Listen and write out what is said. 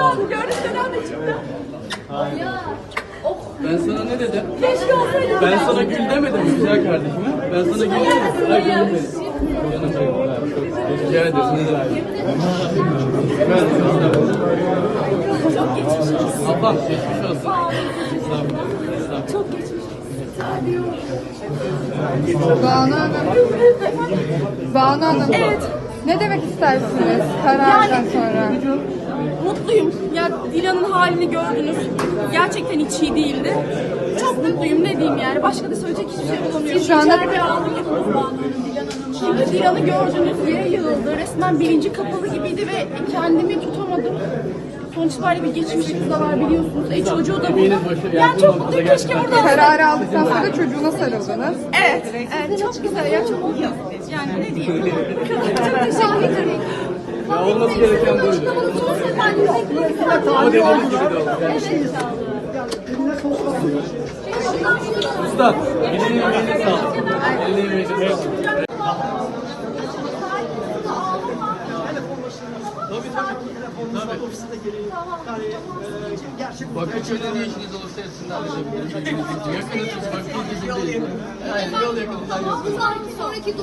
olun. Gördüğünüz dönemde çıktı. Ben sana ne dedim? Keşke olsaydı. Ben sana gül demedim mi güzel kardeşime? Ben sana gül demedim. Ha, Rica ederim. Ne demek? Çok geçmiş olsun. Ablam geçmiş olsun. Estağfurullah. Estağfurullah. Çok geçmiş olsun. Banu Hanım. Banu Hanım. Evet. Ne demek istersiniz karardan Yani- sonra? Mutluyum. Ya Dilan'ın halini gördünüz. Gerçekten hiç iyi değildi. Çok mutluyum ne diyeyim yani. Başka da söyleyecek hiçbir şey bulamıyorum. Şu anda- Hanım. Şimdi Dilan'ı gördünüz yere yığıldı. Resmen bilinci kapalı gibiydi ve kendimi tutamadım. Sonuç itibariyle bir geçmişimiz de var biliyorsunuz. E çocuğu da burada. Yani çok mutluyum. Keşke orada Kararı aldıktan sonra da çocuğuna sarıldınız. Evet, evet çok güzel ya çok iyi. Yani ne diyeyim? çok teşekkür ederim. Ya olması gereken buydu. Ama devam gibi de oldu. Usta, elini emeğine sağlık. Elini emeğine sağlık. Bakırköy'de ne işiniz olursa hepsini halledebilirim. Yakınız, bak bir. Yani yol yakınından yapın. Sonraki